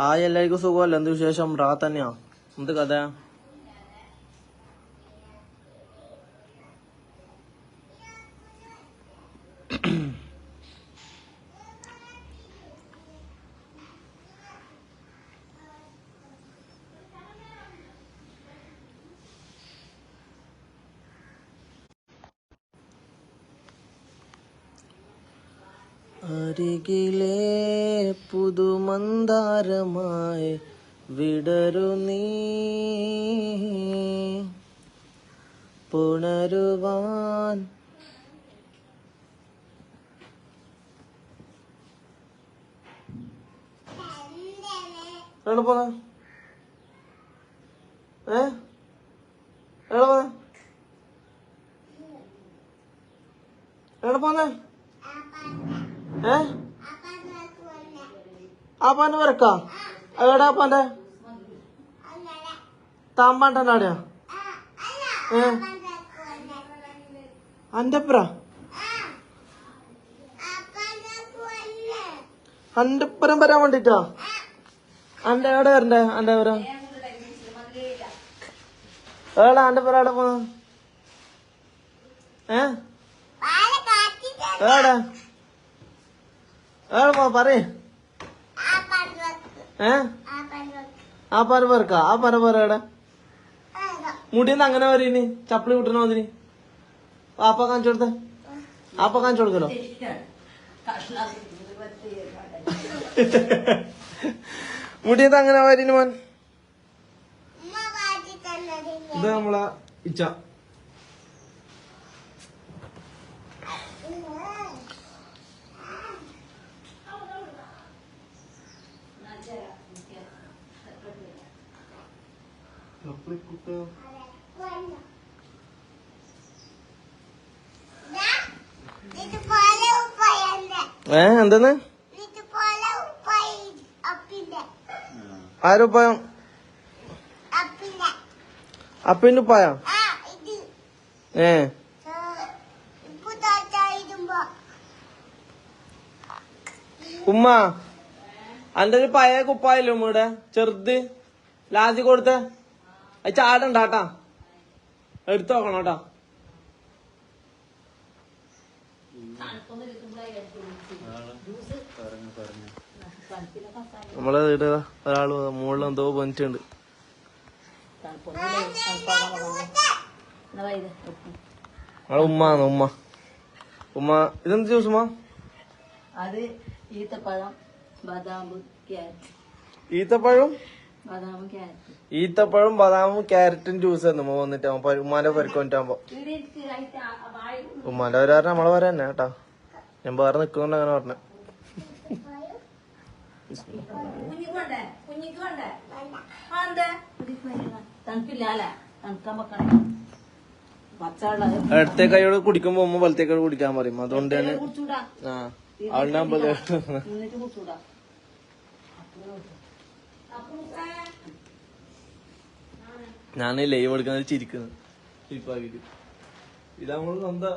Hi എല്ലാവർക്കും സുഖമല്ല? എന്ത് വിശേഷം? റാ തന്നെയാ? എന്ത് കഥ? അരികിലെ വിടരു നീ. പുണരുവാൻ. എവിടെ പോന്ന? ഏ? എവിടെ പോന്ന? എവിടെ പോന്ന? ഏ? ആപ്പാന്റെ വരക്കാ? എവിടെ ആപ്പാന്റെ താമ്പാന്റെ ആടെയാ ഏ? അന്റപ്ര അന്റപ്പുരം വരാൻ വേണ്ടിട്ടാ? അന്റെ എവിടെ വരണ്ടേ? അന്റെ പുരം ഏടാ അന്റെ പുരം എവിടെ പോണ? ഏ? ഏടാ ഏടെ പോ പറയേ. ഏ? ആ പര പേർക്കാ ആ പര പേര എവിടെ? മുടിയെന്ന് അങ്ങനെ വരീനി ചപ്പിളി കുട്ടണ മതിനി ആപ്പ കാണിച്ചു കൊടുത്ത. ആപ്പ കാണിച്ചു കൊടുക്കലോ മുടിയത് അങ്ങനെ വരീനി മോൻ? ഇത് നമ്മളെ ഇച്ച. ചപ്പിളി കുട്ട ഏ എന്തെന്ന്? ആരുപ്പായം അപ്പിന്റെ. ഉപ്പായോ? ഏ. ഉമ്മ അന്റെ ഒരു പഴയ കുപ്പായല്ലോ ഉമ്മയുടെ? ചെറുത്. ലാജി കൊടുത്ത. അത് ചാടണ്ടാട്ടാ. എടുത്തു നോക്കണം കേട്ടാ നമ്മളെ വീട് ഒരാൾ മുകളിൽ എന്തോ പോയിട്ടുണ്ട് നമ്മളെ ഉമ്മാന്ന് ഉമ്മ. ഉമ്മ ഇതെന്ത് ജ്യൂസ് ഉമ്മ? അത് ഈത്തപ്പഴം ബദാം ഈത്തപ്പഴം? ഈത്തപ്പഴം ബദാമും ക്യാരറ്റും ജ്യൂസ് തന്നെ ഉമ്മ വന്നിട്ട് ഉമ്മാന്റെ പരിക്ക് വന്നിട്ടാകുമ്പോ ഉമ്മാന്റെ വരാറ് നമ്മളെ വരെ തന്നെ കേട്ടാ. ഞാൻ വേറെ നിക്കുന്നുണ്ട് അങ്ങനെ പറഞ്ഞ. ഇടത്തെ കൈയോട് കുടിക്കുമ്പോ ഉമ്മ വലത്തെ കൈയോട് കുടിക്കാൻ പറയും. അതുകൊണ്ട് തന്നെ ആ കുടിച്ചൂടാ. ഞാൻ ലൈവ് എടുക്കുന്നത് ചിരിക്കുന്നത് ഇപ്പാക്കിട്ട് ഇത് നമ്മൾ സ്വന്തം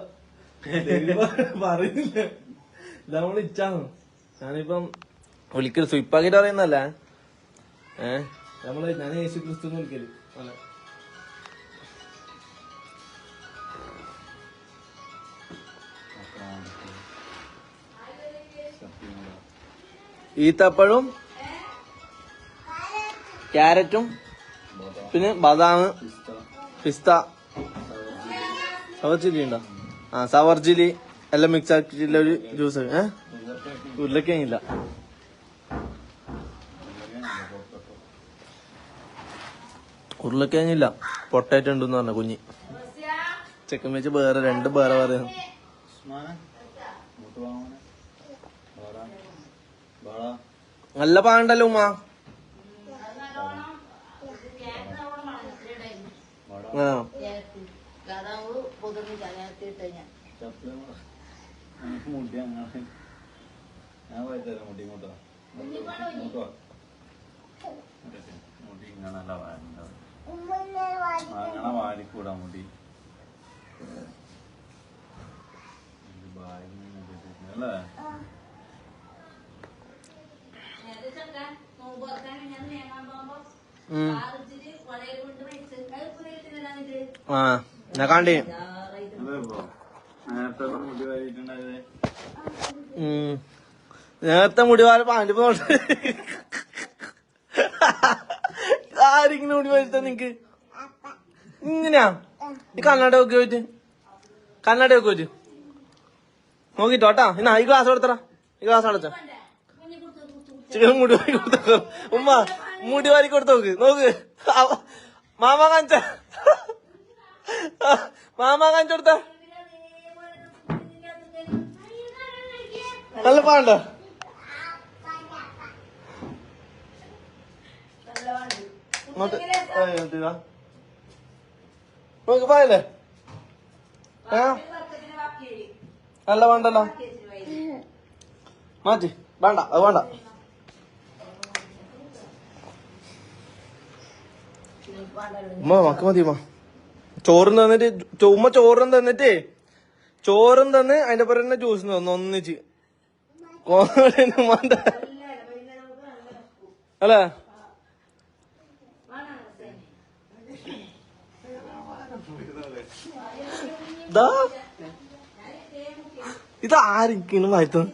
പറയുന്നില്ല. ഇത് നമ്മൾ ഇച്ചാണ് ഞാനിപ്പം വിളിക്കൽ സ്വിപ്പാക്കിട്ട് പറയുന്നല്ല ഏ? നമ്മൾ ഞാൻ യേശു ക്രിസ്തു വിളിക്കൽ. അല്ല. ഈത്തപ്പഴവും ക്യാരറ്റും പിന്നെ ബദാം പിസ്ത. സവർജിലി ഉണ്ടോ? ആ സവർജിലി എല്ലാം മിക്സ് ആക്കിയിട്ടുള്ള ഒരു ജ്യൂസ് ഏ? ഉരുളക്കില്ല ഉരുളക്കിഴങ്ങില്ല. പൊട്ടാറ്റോ ഉണ്ടെന്ന് പറഞ്ഞ കുഞ്ഞി. ചെക്കൻ വെച്ച് വേറെ രണ്ട് വേറെ വേറെ. നല്ല പാണ്ടല്ലോ ഉമ്മ? പൊതുവെ ചായത്തി ഇട്ട് ഞാൻ മുടി അങ്ങനെ ഞാൻ വൈകുന്നേരം മുടി ഇങ്ങോട്ടോ ഇങ്ങോട്ടോ മുടി ഇങ്ങനല്ല വാങ്ങുന്നത് അങ്ങനെ വാരിക്കൂടാ മുടി അല്ലേ ഉം. ആ ഞാൻ കണ്ടേ. നേരത്തെ മുടി വാരിയിട്ടുണ്ടായത്. ഉം. നേരത്തെ മുടിവാര പാന്റ് പോണ്ട് ആരിങ്ങനെ മുടി വരുത്ത നിങ്ങക്ക്? ഇങ്ങനെയാ? ഈ കണ്ണാട ഒക്കെ പോയിട്ട്. കണ്ണാട ഒക്കെ പോയിട്ട് നോക്കിട്ടോട്ടാ ഇന്നാ ഈ ഗ്ലാസ് കൊടുത്തറ ഈ ഗ്ലാസ് അടച്ചോ. ചിക്കൻ മുടി വാങ്ങി കൊടുത്തോ. ഉമ്മ. മുടി വാരി കൊടുത്തു നോക്ക്. നോക്ക്. മാമ കാണിച്ച. മാമ കാണിച്ചു കൊടുത്ത. നല്ല പാണ്ടോ നോക്ക് പായല്ലേ നല്ല വേണ്ടല്ലോ മാറ്റി. വേണ്ട അത് വേണ്ട. ഉമ്മ മക്ക മതി ഉമ്മ. ചോറും തന്നിട്ട് ഉമ്മ ചോറും തന്നിട്ടേ ചോറും തന്ന് അതിന്റെ പുറം തന്നെ ജ്യൂസ് തന്നു ഒന്നിച്ച്. കോഴിനും വേണ്ട അല്ലേ. ഇത്. ആരിക്കും വായിത്തത്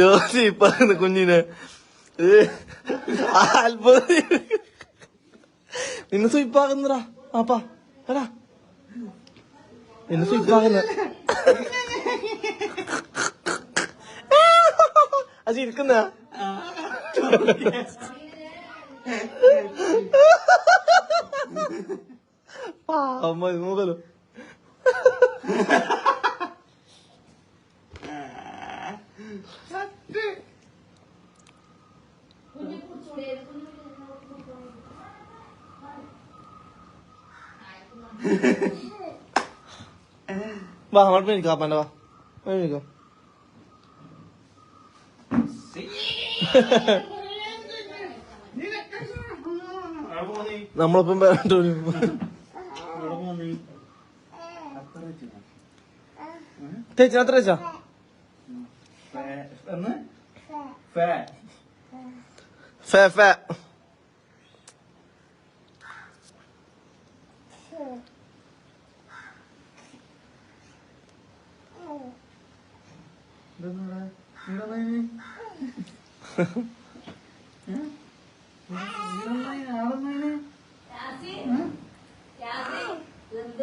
യോസി ഇപ്പൊ കുഞ്ഞിനെ. അത്ഭുത. നിന്നെ സ്വയിപ്പാകുന്നടാ ആപ്പാ എടാ. നിന്നെ സ്വയിപ്പാകുന്ന അത് ഇരിക്കുന്ന? അമ്മ നോക്കലോ വാ അങ്ങോട്ട് മേടിക്കാം അപ്പന്റെ വാ. മേടിക്കാം നമ്മളിപ്പം വേണ്ടോ തേച്ചാ അത്ര തേച്ചാ ഫേ. ഫേ.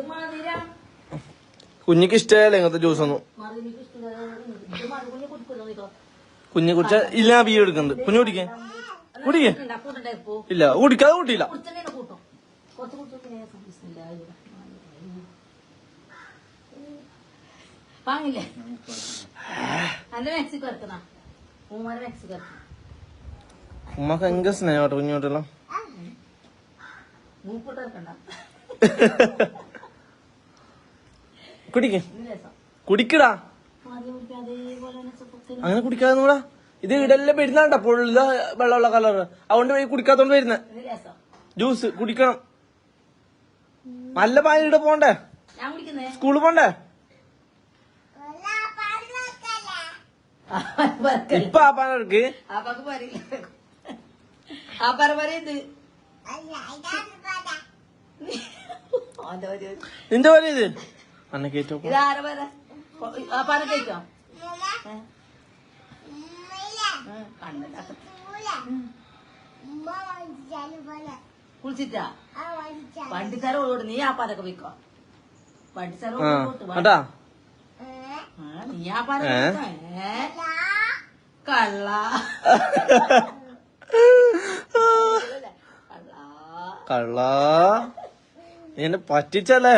മധുരം കുഞ്ഞിക്ക് ഇഷ്ടമല്ല ഇങ്ങനത്തെ ജ്യൂസ് ഒന്നും കുഞ്ഞു കുടിച്ച ഇല്ല ബി എടുക്കുന്നുണ്ട് കുഞ്ഞു കുടിക്കേ. കുടിക്കേ. ഇല്ല കുടിക്കാതെ കൂട്ടിയില്ല. വാങ്ങില്ലേ? അന്റെ മെക്സിക്കോ ഇറക്കുന്ന? മെക്സിക്കോ ഇറക്കണം ഉമ്മക്ക് ഭയങ്കര സ്നേഹമാട്ടോ കുഞ്ഞോട്ടെല്ലാം കുടിക്കേ. കുടിക്കടാ. അങ്ങനെ കുടിക്കാതെ കൂടാ ഇത് ഇടെല്ലാം വരുന്നാണ്ട പൊള്ള വെള്ളമുള്ള കളർ അതുകൊണ്ട് പോയി കുടിക്കാത്തോണ്ട് വരുന്ന. ജ്യൂസ് കുടിക്കണം. നല്ല പായ ഇട പോണ്ടേ സ്കൂളിൽ പോണ്ടേ? ഇപ്പൊ ആ പാലക്ക് നിന്റെ പോലെ ഇത് അന്ന കേറ്റോ ഇത് ആരെ പറ ആ പറ കഴിക്കോ കുളിച്ചിട്ടാ? വണ്ടിക്കാര ഓട്. നീ ആ പാലൊക്കെ പോയിക്കോ. വണ്ടിക്കാര ആ ഓട്ട് കേട്ടാ നീ ആ പാല കള്ള. കള്ള? നീ എന്നെ പറ്റിച്ചല്ലേ?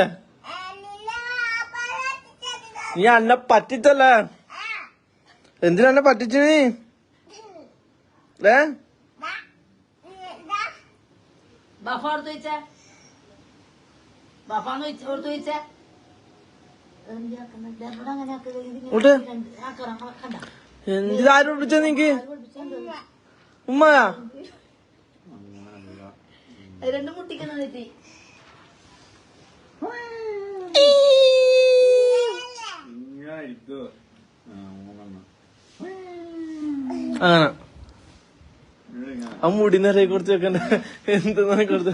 നീ അന്നെ പറ്റിച്ചല്ലേ? എന്തിനാ എന്നെ പറ്റിച്ചു നീ? എടുത്ത് വെച്ചേ. ബഫാന്ന് വെച്ച് എടുത്ത് വെച്ചേ. ഇങ്ങോട്ട്. എന്തിനാരും വിളിച്ച നിങ്ങക്ക് ഉമ്മയാ? രണ്ട് ആ, മൂന്നെണ്ണം. അങ്ങനെ. ആ മുടി നിറയെ കൊടുത്ത് വെക്കണ്ട. എന്തെന്നാ കൊടുത്ത്.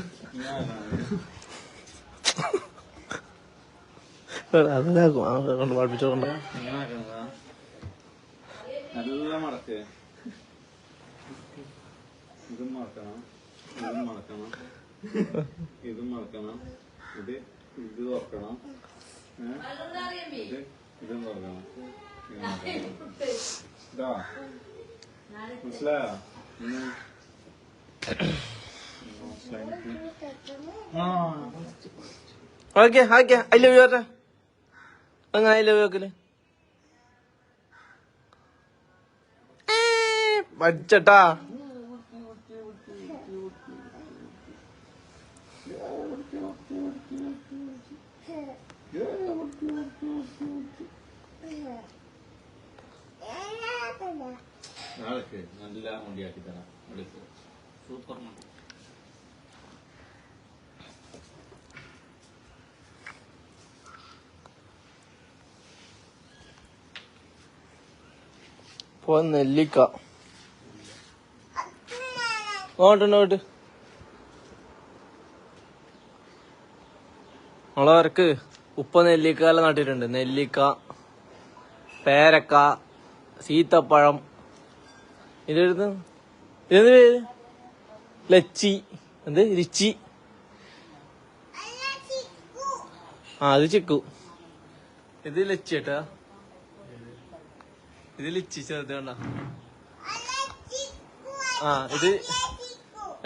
അതിനാക്കും ആ പഠിപ്പിച്ചോണ്ട ഇതും മനസ്സിലായോ? Okay okay. I love you ആട്ടെ അങ്ങ് ഐ ലവ് യു ആക്കൽ പഠിച്ചട്ടാ നാളേക്ക് നല്ല മുടിയാക്കി തരാം. വിളിക്ക്. സൂപ്പർ മുടി പോ നെല്ലിക്ക. ഓട്ട് നോട്ട് നമ്മളവർക്ക് ഉപ്പ നെല്ലിക്ക എല്ലാം നട്ടിട്ടുണ്ട്. നെല്ലിക്ക പേരക്ക സീത്തപ്പഴം ഇതെടുത്ത് ഇതെന്ത് പേര്? ലച്ചി. എന്ത്? രിച്ചി ആ അത് ചിക്കു. ഇത് ലച്ചി കേട്ടാ ഇത് ലിച്ചി ചെറുത് കണ്ട. ആ ഇത്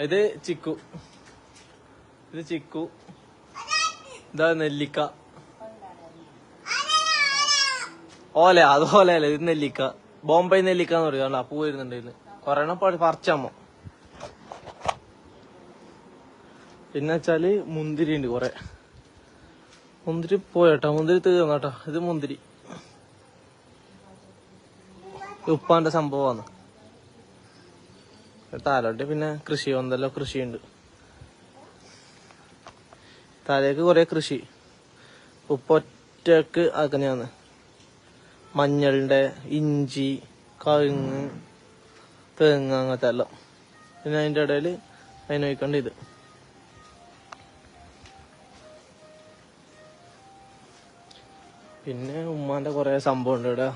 ഇത് ചിക്കു. ഇത് ചിക്കു. ഇതാ നെല്ലിക്ക. ഓലെ അത് അല്ലേ ഇത് നെല്ലിക്ക. ബോംബെ നെല്ലിക്ക എന്ന് പറയുക കണ്ടോ പൂ വരുന്നുണ്ട് ഇതിന്. കൊറേ പറിച്ചമ്മ പിന്നെ വെച്ചാൽ മുന്തിരി ഉണ്ട് കുറെ. മുന്തിരി പോയട്ടോ മുന്തിരി തീർന്നട്ടോ. ഇത് മുന്തിരി. ഉപ്പാന്റെ സംഭവമാണ് താലോട്ട് പിന്നെ കൃഷി എന്തെല്ലോ കൃഷിയുണ്ട്. താലേക്ക് കുറെ കൃഷി. ഉപ്പൊറ്റക്ക് അങ്ങനെയാണ് മഞ്ഞളിന്റെ ഇഞ്ചി കഴുങ്ങ് തേങ്ങ അങ്ങനത്തെ എല്ലാം. പിന്നെ അതിന്റെ ഇടയിൽ അതിന് ഇത്. പിന്നെ ഉമ്മാന്റെ കുറെ സംഭവം ഉണ്ട് ഇവിടെ.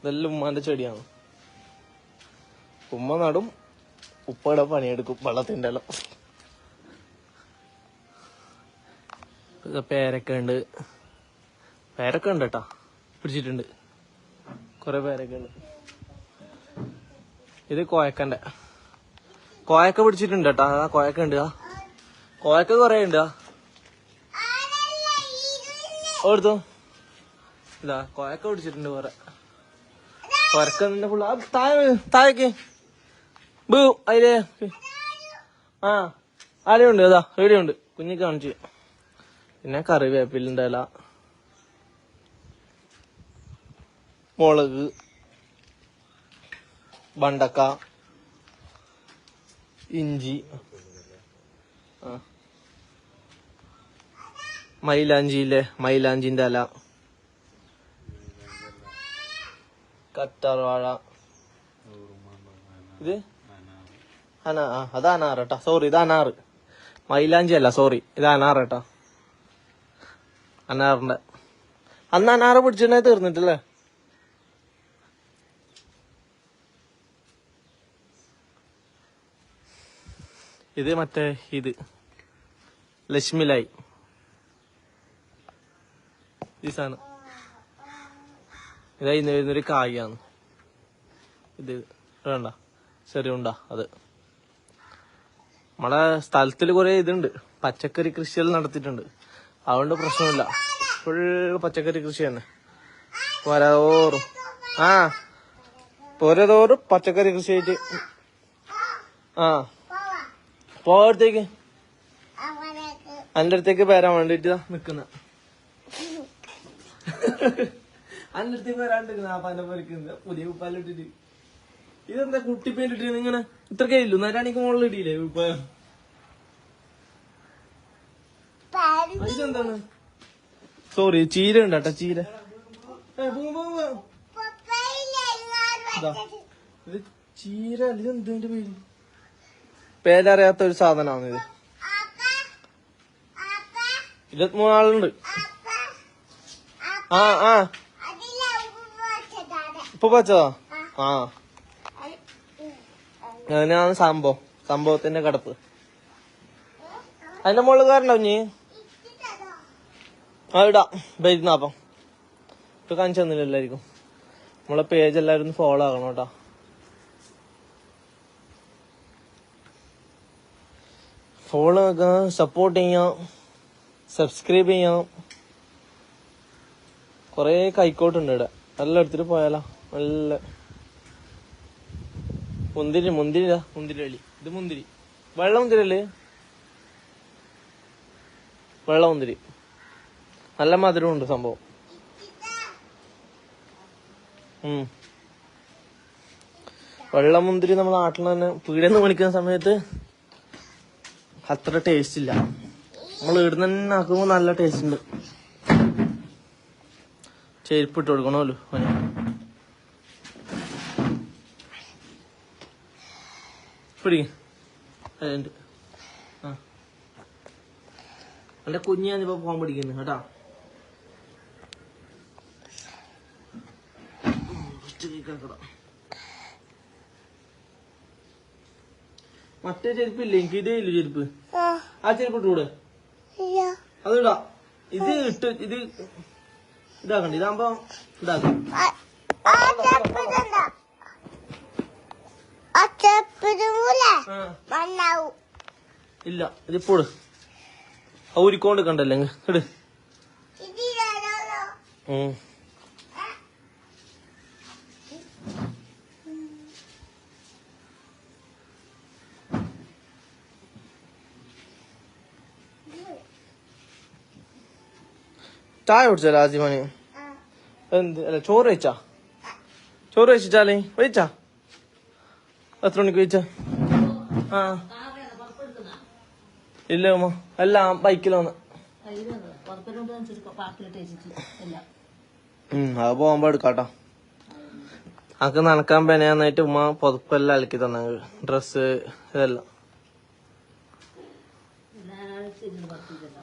ഇതെല്ലാം ഉമ്മാന്റെ ചെടിയാണ്. ഉമ്മ നടും ഉപ്പയുടെ പണിയെടുക്കും വെള്ളത്തിന്റെ എല്ലാം പേരൊക്കെ ഉണ്ട്. പേരൊക്കെ ഉണ്ട് കേട്ടാ. പിടിച്ചിട്ടുണ്ട്. കൊറേ പേരൊക്കെ ഉണ്ട്. ഇത് കോയക്കന്റെ കോയക്ക പിടിച്ചിട്ടുണ്ട് കേട്ടാ. കോയക്ക ഉണ്ട് കോയക്ക കൊറേ ഉണ്ട് ഓടുത്തു ഇതാ കോയക്ക പിടിച്ചിട്ടുണ്ട് കൊറേ കൊരക്ക നിന്നെ ഫുള്ള് ആ താഴെ താഴേക്ക്. ബൂ അതിലേ ആ ആരെയുണ്ട്? അതാ എവിടെയുണ്ട് കുഞ്ഞി കാണിച്ചു പിന്നെ കറിവേപ്പിലിന്റെ ഇല മുളക്. ബണ്ടക്ക ഇഞ്ചി. മൈലാഞ്ചിയിലെ മൈലാഞ്ചിന്റെ അല. കറ്റാർവാഴ ഇത്? അനാ ആ അത് അനാറ് കേട്ടാ സോറി ഇത് അനാറ്. മൈലാഞ്ചി അല്ല സോറി ഇത് അനാറ് കേട്ടാ അനാറിന്റെ. അന്ന് അനാറ് പിടിച്ചിട്ടുണ്ടെ തീർന്നിട്ടില്ലേ? ഇത് മറ്റേ ഇത്. ലക്ഷ്മിലായി. ഈ സാധനം. ഇതാ ഇന്ന് വരുന്നൊരു കായാണ്. ഇത് വേണ്ട. ചെറിയ ഉണ്ടാ അത്. നമ്മളെ സ്ഥലത്തിൽ കുറെ ഇതുണ്ട്. പച്ചക്കറി കൃഷികൾ നടത്തിയിട്ടുണ്ട്. അതുകൊണ്ട് പ്രശ്നമില്ല. ഫുൾ പച്ചക്കറി കൃഷി തന്നെ പോരതോറും ആ. പോരതോറും പച്ചക്കറി കൃഷി ആയിട്ട് ആ പോകത്തേക്ക് അതിന്റെ അടുത്തേക്ക് പേരാൻ വേണ്ടിട്ട് നിക്കുന്ന. വരാണ്ട് ആ പന പറിക്കുന്നത് പുതിയ ഉപ്പാലിട്ടിട്ട് ഇതെന്താ കുട്ടിപ്പേലിട്ടിരുന്നു ഇങ്ങനെ? ഇത്ര കയ്യില്ലു നേരാണിക്ക് മുകളിൽ ഇടിയില്ലേ ഉപ്പായം ഇതെന്താണ്? സോറി ചീര ഉണ്ട് കേട്ടോ ചീര. ഇതാ. ചീര ഇതെന്തിന്റെ പേര്? പേരറിയാത്ത ഒരു സാധനമാണ് ഇത് ഇരുപത്തിമൂന്നാളുണ്ട്. ആ ആ. ഇപ്പൊ പച്ചതാ ആ. അങ്ങനെയാണ് സംഭവം. സംഭവത്തിന്റെ കടപ്പ്. അതിന്റെ മുകളിൽ കയറണ്ടോ നീ ആ ഇടാ. വരുന്നാപ്പം ഇപ്പൊ കാണിച്ചു തന്നില്ല എല്ലാവർക്കും. നമ്മളെ പേജ് എല്ലാവരും ഒന്ന് ഫോളോ ആക്കണം കേട്ടോ. ഫോളോ ആക്കാം സപ്പോർട്ട് ചെയ്യാം. സബ്സ്ക്രൈബ് ചെയ്യാം. കൊറേ കൈക്കോട്ടുണ്ട് ഇവിടെ. നല്ല എടുത്തിട്ട് പോയാലോ. നല്ല മുന്തിരി മുന്തിരി മുന്തിരി കളി ഇത് മുന്തിരി. വെള്ള മുന്തിരി അല്ലേ? വെള്ള മുന്തിരി. നല്ല മധുരമുണ്ട് സംഭവം. ഉം. വെള്ള മുന്തിരി നമ്മുടെ നാട്ടിൽ തന്നെ പീടിയെന്ന് മേടിക്കുന്ന സമയത്ത് അത്ര ടേസ്റ്റ് ഇല്ല. നമ്മൾ ഇവിടുന്ന് തന്നെ ആക്കുമ്പോ നല്ല ടേസ്റ്റ് ഉണ്ട്. ചെരുപ്പ് ഇട്ട് കൊടുക്കണമല്ലോ അവന്. പിടിക്ക്. അതുണ്ട് ആ. എന്റെ പിടിക്കുന്നു കേട്ടാ. മറ്റേ ചെരുപ്പില്ലേ എനിക്ക് ഇതേ ഇല്ല ചെരുപ്പ്. ആ. ചെരുപ്പ് ഇട്ടൂടെ അതിടാ. ഇത് ഇട്ട് ഇത് ഇതാക്കണ്ട ഇതാകുമ്പോ ഇതാക്കാം. ഇല്ല ഇതിപ്പോട് ഊരിക്കൊണ്ട് കണ്ടല്ലേ. ഇട്. ഉം. ചായ കുടിച്ചാലോ ആദ്യമണി എന്ത്? അല്ല ചോറ് വെച്ചാ ചോറ് വെച്ചിട്ടാലേ വെച്ചാ എത്ര മണിക്ക് കഴിച്ചാ? ആ. ഇല്ല ഉമ്മ. അല്ല ബൈക്കിൽ ഉം അത് പോകുമ്പോ എടുക്കാട്ടോ. അക്ക് നനക്കാൻ പെനയാന്നായിട്ട് ഉമ്മ പുതപ്പെല്ലാം അലക്കി തന്നെ. ഡ്രസ് ഇതെല്ലാം.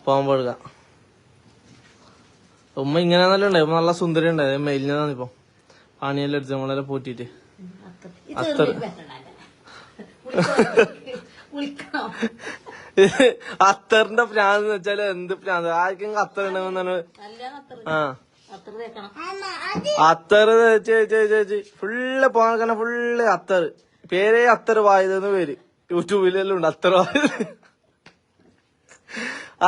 പോകുമ്പോ എടുക്കാം. ഉമ്മ ഇങ്ങനെ നല്ല ഉണ്ടായി ഉമ്മ നല്ല സുന്ദരി ഉണ്ടായി. മെയിലിനാണ് ഇപ്പൊ. പാണിയെല്ലാം എടുത്ത് നമ്മളെ പോറ്റിട്ട് അത്തർ. അത്തറിന്റെ പ്രാന്ത് എന്ന് വെച്ചാൽ എന്ത് പ്രാന്ത് ആർക്കും അത്തർ ഉണ്ടാവും ആ. അത്തർ ചേച്ചി ഫുള്ള് പോകാൻ ഫുള്ള് അത്തർ പേരേ അത്തറ് വായതെന്ന് പേര്. യൂട്യൂബിലെല്ലാം ഉണ്ട്. അത്തർ വായത്.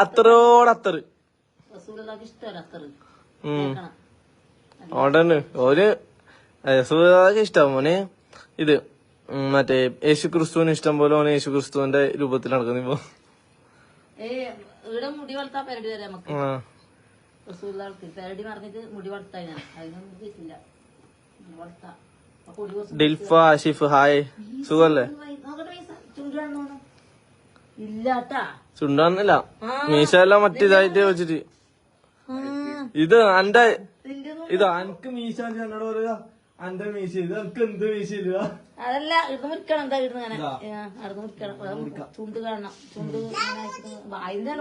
അത്തറോട് റസൂലുള്ളാഹിക്ക് ഇഷ്ടമല്ല ഒരു ഇഷ്ടം. മോനെ ഇത് മറ്റേ യേശു ക്രിസ്തുവിന് ഇഷ്ടം പോലെ ഓന് യേശു ക്രിസ്തുവിന്റെ രൂപത്തിൽ നടക്കുന്നു ഇപ്പൊ. ഇവിടെ മുടി വളർത്താൻ പെരടി വരെ നമുക്ക്. പെരടി നടന്നിട്ട് മുടി വളർത്താൻ ഞാൻ. അതിനൊന്നും കിട്ടില്ല വളർത്താം. ആഷിഫ് ഹായ്. സുഖല്ലേ ചുണ്ടാന്നില്ല മീശ എല്ലാം മറ്റേതായിട്ട് വെച്ചിട്ട്. ഇത് എന്റെ നിന്റെ ഇത് അനക്ക് മീശ എന്നോട് പറയുക അന്റെ മീശ ഇത് എനിക്ക് എന്ത് മീശ ഇല്ല അതല്ല ഇത് മുറിക്കണം എന്താ ഇടുന്ന് അങ്ങനെ ഇതാ. അടുന്ന് മുറിക്കണം. ചുണ്ട് കാണണം. ചുണ്ട് ഇങ്ങനെ വായിന്റെ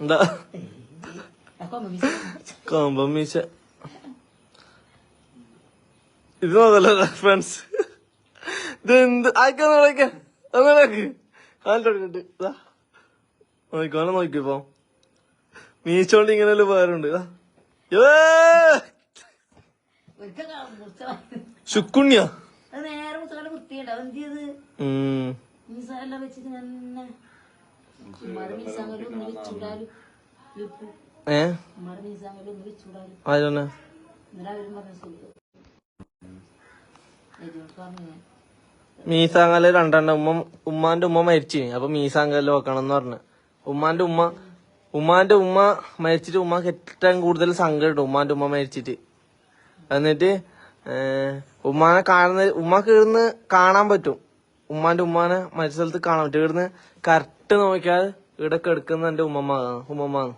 എന്താ? മിസ് കൊമ്പം മീശ. ഇത് നോക്കല്ലോ ഫ്രണ്ട്സ് ഇത് എന്ത്? ആയിക്കാ അങ്ങനെ നോക്ക് കാലിട്ട് നോക്കിക്കോ നോക്കിപ്പോ മീശോണ്ട് ഇങ്ങനെ വേറുണ്ട് ശുക്കുണ്യ മീസാങ്കൽ രണ്ടെണ്ണം. ഉമ്മ ഉമ്മാന്റെ ഉമ്മ മരിച്ചു അപ്പൊ മീസാങ്കൽ വെക്കണം എന്ന് പറഞ്ഞു. ഉമ്മാന്റെ ഉമ്മ ഉമ്മാന്റെ ഉമ്മ മരിച്ചിട്ട് ഉമ്മക്ക് ഏറ്റവും കൂടുതൽ സങ്കടം ഉമ്മാന്റെ ഉമ്മ മരിച്ചിട്ട്. എന്നിട്ട് ഉമ്മാനെ കാണുന്ന ഉമ്മക്ക് ഇവിടുന്ന് കാണാൻ പറ്റും. ഉമ്മാന്റെ ഉമ്മാനെ മരിച്ച സ്ഥലത്ത് കാണാൻ പറ്റും. ഇവിടുന്ന് കറക്റ്റ് നോക്കിയാൽ ഇവിടെ കിടക്കുന്ന എന്റെ ഉമ്മമ്മ ഉമ്മമ്മ.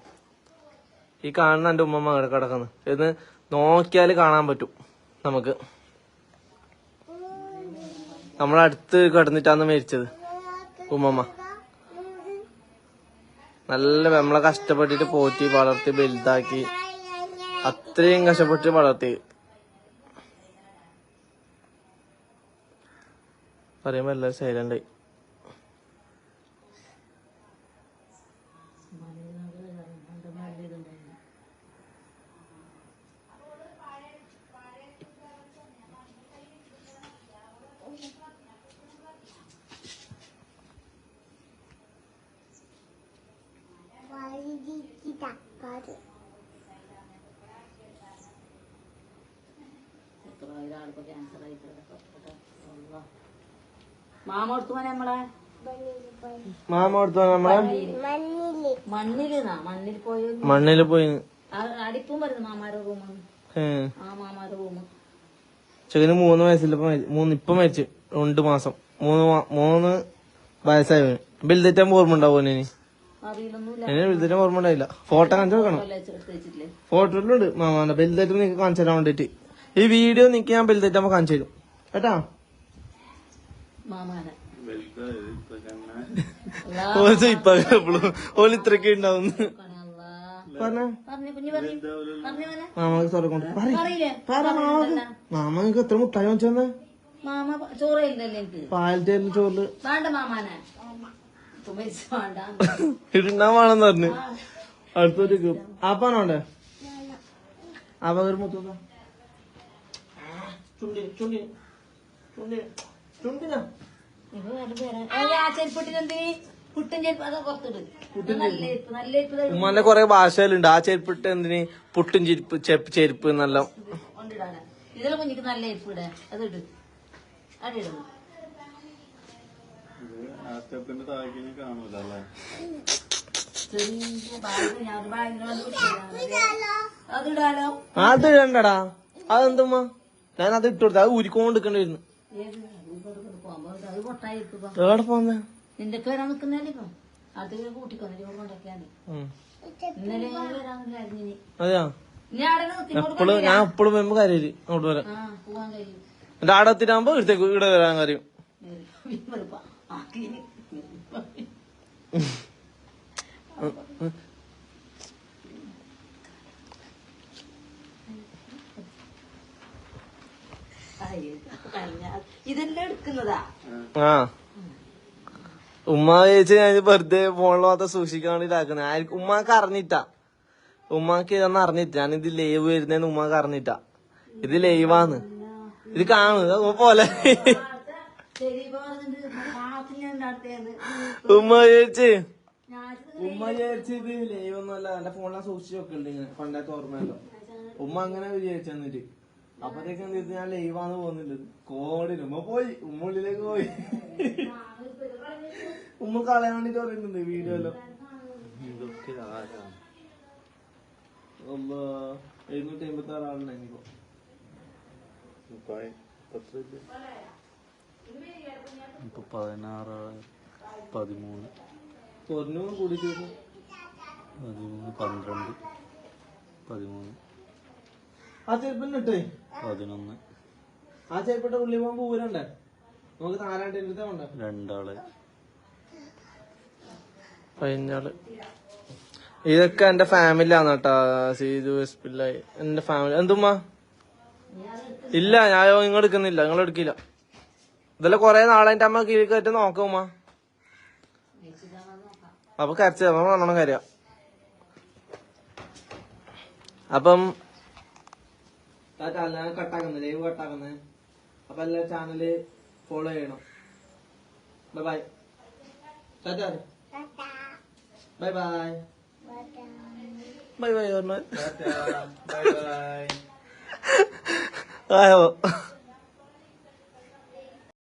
ഈ കാണുന്ന എന്റെ ഉമ്മമ്മ ഇവിടെ കിടക്കുന്നു. ഇവിടുന്ന് നോക്കിയാൽ കാണാൻ പറ്റും നമുക്ക്. നമ്മളടുത്ത് കിടന്നിട്ടാണ് മരിച്ചത് ഉമ്മമ്മ. നല്ല നമ്മളെ കഷ്ടപ്പെട്ടിട്ട് പോറ്റി വളർത്തി വലുതാക്കി. അത്രയും കഷ്ടപ്പെട്ട് വളർത്തി. പറയുമ്പോ എല്ലാരും സൈലന്റ് ആയി. എത്ര ഒരാൾക്ക് ക്യാൻസർ ആയിട്ട് മാമ കൊടുത്തു മോനെ നമ്മളെ? നമ്മളെ? മണ്ണിൽ മണ്ണിൽ പോയി? മണ്ണിൽ പോയി. അടിപ്പും വരുന്നു മാമാരുടെ ആ മാമാരുടെ റൂം. ചെക്കന് മൂന്ന് മരി- മൂന്ന് ഇപ്പൊ മരിച്ചു. രണ്ട് മാസം. മൂന്ന് മൂന്ന് വയസ്സായി ബിൽദറ്റം ഓർമ്മ ഉണ്ടാവും ഇനി? എന്നെ ഓർമ്മ ഉണ്ടായില്ല ഫോട്ടോ കാണിച്ചു നോക്കണം ഫോട്ടോയിലുണ്ട് മാമാന്റെ. ബിൽദറ്റം കാണിച്ചു തരാൻ വേണ്ടിട്ട് ഈ വീഡിയോ നിക്ക് ഞാൻ ബിൽദറ്റം കാണിച്ചു തരും. കേട്ടാ? മാമാനെ. വലുതായി ഇപ്പൊ എപ്പോഴും ഓൽ ഇത്രയൊക്കെ ഉണ്ടാവും മാമക്ക് കൊണ്ട്. പറ മാമക്ക്. മാമക്ക് എത്ര മുട്ടായി വെച്ചെന്ന് മാമ എനിക്ക് ചോറിൽ. വേണ്ട മാമാനെ. പറഞ്ഞു. അടുത്തൊരു ആപ്പാണോണ്ടേ അപ്പൊ ഒരു തരും ഉമ്മാന്റെ കൊറേ ഭാഷകളുണ്ട്. ആ ചെരുപ്പിട്ട് എന്തിന്? പുട്ടും ചെരുപ്പ് ചെപ്പ് ചെരുപ്പ് എന്നെല്ലാം കൊണ്ടിടാന് ഇതിലെ കുഞ്ഞിക്ക് നല്ല ഇരിപ്പ് ഇടേ. അത് ഇട്. അത് ഇടണ്ടടാ. അതെന്തുമ്മ? ഞാൻ അത് ഇട്ടു കൊടുത്തു അത് ഉരുക്കൊണ്ടിരിക്കണ്ടായിരുന്നു. എവിടെ പോന്നെ നിന്റെ ഒക്കെ വരാൻ നിക്കുന്നല്ലേ ഇപ്പൊ? അത്. ഇന്നലെ അതെയാ? എപ്പോഴും ഞാൻ എപ്പോഴും വരുമ്പോ കരയിൽ അങ്ങോട്ട് വരാം എന്റെ ആടെ എത്തിട്ടാകുമ്പോ ഇടത്തേക്ക് ഇവിടെ വരാൻ കാര്യം വെളുപ്പാ. ആക്കി ഇനി. അയ്യോ, കഴിഞ്ഞാ- ഇതെല്ലാം എടുക്കുന്നതാ. ആ. ഉമ്മ ചോദിച്ചു ഞാൻ വെറുതെ ഫോണിൽ മാത്രം സൂക്ഷിക്കാൻ ഇതാക്കുന്നത് ആയിരിക്കും ഉമ്മാക്ക് അറിഞ്ഞിട്ട. ഉമ്മാക്ക് ഇതൊന്നും അറിഞ്ഞിട്ട് ഞാൻ ഇത് ലൈവ് വരുന്നതെന്ന് ഉമ്മാക്ക് അറിഞ്ഞിട്ട. ഇത് ലൈവാന്ന് ഇത് കാണുന്നത് പോലെ. ഉമ്മ ചോദിച്ച് ഉമ്മ വിചാരിച്ച് ഇത് ലൈവ് ഒന്നുമല്ല. എന്റെ ഫോണിലാ സൂക്ഷിച്ചു വെക്കണ്ട് ഇങ്ങനെ. പണ്ടത്തെ ഓർമ്മയല്ലോ. ഉമ്മ അങ്ങനെ വിചാരിച്ചു അപ്പത്തേക്ക് ഇത് ഞാൻ ലൈവാന്ന് പോകുന്നുണ്ട് കോടി ഉമ്മ പോയി. ഉമ്മ ഉള്ളിലേക്ക് പോയി. ഉമ്മ കളയാൻ വേണ്ടിട്ട് പറയുന്നുണ്ട് വീഡിയോയിലോ ഇതൊക്കെ ആരാണ്? എഴുന്നൂറ്റി അമ്പത്തി ആറ് പത്ത് ഇപ്പൊ. പതിനാറ് പതിമൂന്ന്. കുറഞ്ഞു കൂടി പതിമൂന്ന് പന്ത്രണ്ട് പതിമൂന്ന്. ആ ചെരുപ്പിന് ഇട്ടേ. പതിനൊന്ന്. ആ ചെരുപ്പിട്ട ഉള്ളി പോകുമ്പോ ഊരണ്ടേ നമുക്ക് നാലാണ്ട് ഇരുപത്തെ വേണ്ട രണ്ടാൾ. പതിനഞ്ചാൾ ഇതൊക്കെ എന്റെ ഫാമിലി ആണ് കേട്ടാ. സീതു എസ്പില്ലായി എന്റെ ഫാമിലി. എന്തുമ്മാ? ഇല്ല ഞാൻ നിങ്ങൾ എടുക്കുന്നില്ല. നിങ്ങൾ എടുക്കില്ല. ഇതെല്ലാം കൊറേ നാളായിട്ട് അമ്മ കീഴിൽ കയറ്റി നോക്കുമ്മ അപ്പൊ കരച്ച നല്ലോണം കരയാ. അപ്പം ഞാൻ കട്ടാക്കുന്നത് ലൈവ് കട്ടാക്കുന്നത്. അപ്പൊ എല്ലാ ചാനൽ ഫോളോ ചെയ്യണം. Bye bye ta-ta bye bye bye bye bye bye ആയോ